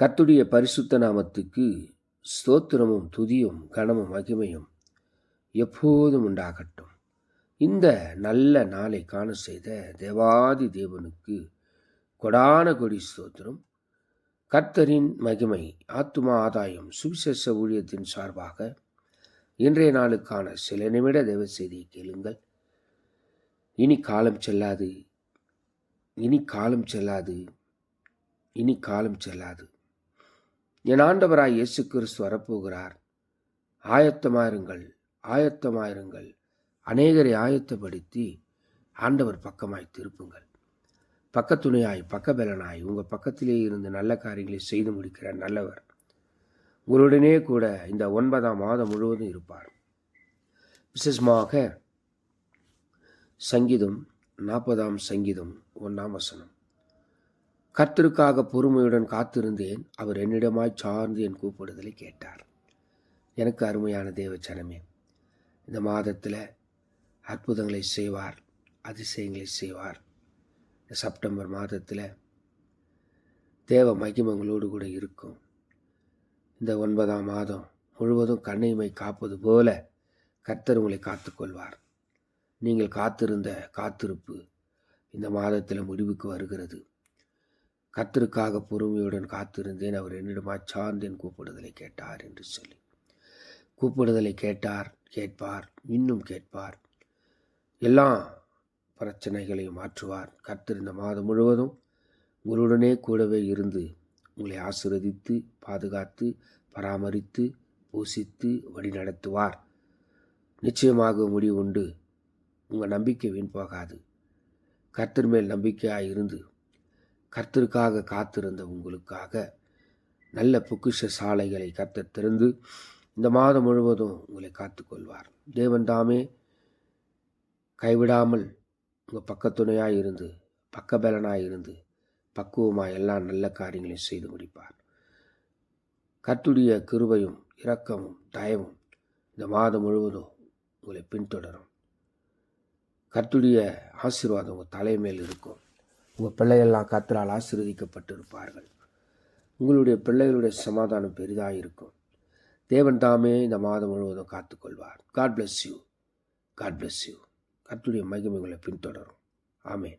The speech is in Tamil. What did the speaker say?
கர்த்துடைய பரிசுத்த நாமத்துக்கு ஸ்தோத்திரமும் துதியும் கனமும் மகிமையும் எப்போதும் உண்டாகட்டும். இந்த நல்ல நாளை காண செய்த தேவாதி தேவனுக்கு கொடான கொடி ஸ்தோத்திரம். கர்த்தரின் மகிமை ஆத்துமா ஆதாயம் சுவிசேஷ ஊழியத்தின் சார்பாக இன்றைய நாளுக்கான சில நிமிட தேவ செய்தியை கேளுங்கள். இனி காலம் செல்லாது. இனி காலம் செல்லாது. இனி காலம் செல்லாது. என் ஆண்டவராய் இயேசு கிறிஸ்து வரப்போகிறார். ஆயத்தமாயிருங்கள் ஆயத்தமாயிருங்கள். அநேகரை ஆயத்தப்படுத்தி ஆண்டவர் பக்கமாய் திருப்புங்கள். பக்கத்துணையாய் பக்கபலனாய் உங்கள் பக்கத்திலே இருந்து நல்ல காரியங்களை செய்து முடிக்கிற நல்லவர். உங்களுடனே கூட இந்த ஒன்பதாம் மாதம் முழுவதும் இருப்பார். விசேஷமாக சங்கீதம் நாற்பதாம் சங்கீதம் ஒன்றாம் வசனம். கர்த்தருக்காக பொறுமையுடன் காத்திருந்தேன். அவர் என்னிடமாய் சார்ந்து என் கூப்பிடுதலை கேட்டார். எனக்கு அருமையான தேவச்சனமே இந்த மாதத்தில் அற்புதங்களை செய்வார் அதிசயங்களை செய்வார். இந்த செப்டம்பர் மாதத்தில் தேவ மகிமங்களோடு கூட இருக்கும். இந்த ஒன்பதாம் மாதம் முழுவதும் கண்ணைமை காப்பது போல கர்த்தர் உங்களை காத்துக்கொள்வார். நீங்கள் காத்திருந்த காத்திருப்பு இந்த மாதத்தில் முடிவுக்கு வருகிறது. கர்த்தருக்காக பொறுமையுடன் காத்திருந்தேன். அவர் என்னிடமா சார்ந்தேன் கூப்பிடுதலை கேட்டார் என்று சொல்லி. கூப்பிடுதலை கேட்டார் கேட்பார் இன்னும் கேட்பார். எல்லா பிரச்சனைகளையும் மாற்றுவார். கர்த்தர் இந்த மாதம் முழுவதும் உங்களுடனே கூடவே இருந்து உங்களை ஆசிர்வதித்து பாதுகாத்து பராமரித்து பூசித்து வழிநடத்துவார். நிச்சயமாக முடிவு உண்டு. உங்கள் நம்பிக்கை வீண் போகாது. கர்த்தர் மேல் நம்பிக்கையாக இருந்து கர்த்தருக்காக காத்திருந்த உங்களுக்காக நல்ல பொக்கிஷ சாலைகளை கர்த்தர் திறந்து இந்த மாதம் முழுவதும் உங்களை காத்துக்கொள்வார். தேவன் தாமே கைவிடாமல் உங்கள் பக்கத்துணையாக இருந்து பக்கபலனாக இருந்து பக்குவமாக எல்லா நல்ல காரியங்களையும் செய்து முடிப்பார். கர்த்துடைய கிருபையும் இரக்கமும் தயவும் இந்த மாதம் முழுவதும் உங்களை பின்தொடரும். கர்த்துடைய ஆசீர்வாதம் உங்கள் தலைமையில் இருக்கும். உங்கள் பிள்ளைகள்லாம் கர்த்தரால் ஆசீர்வதிக்கப்பட்டிருப்பார்கள். உங்களுடைய பிள்ளைகளுடைய சமாதானம் பெரிதாக இருக்கும். தேவன் தாமே இந்த மாதம் முழுவதும் காத்துக்கொள்வார். God bless you God bless you கத்துடைய மகிமைகளை பின்தொடரும். ஆமேன்.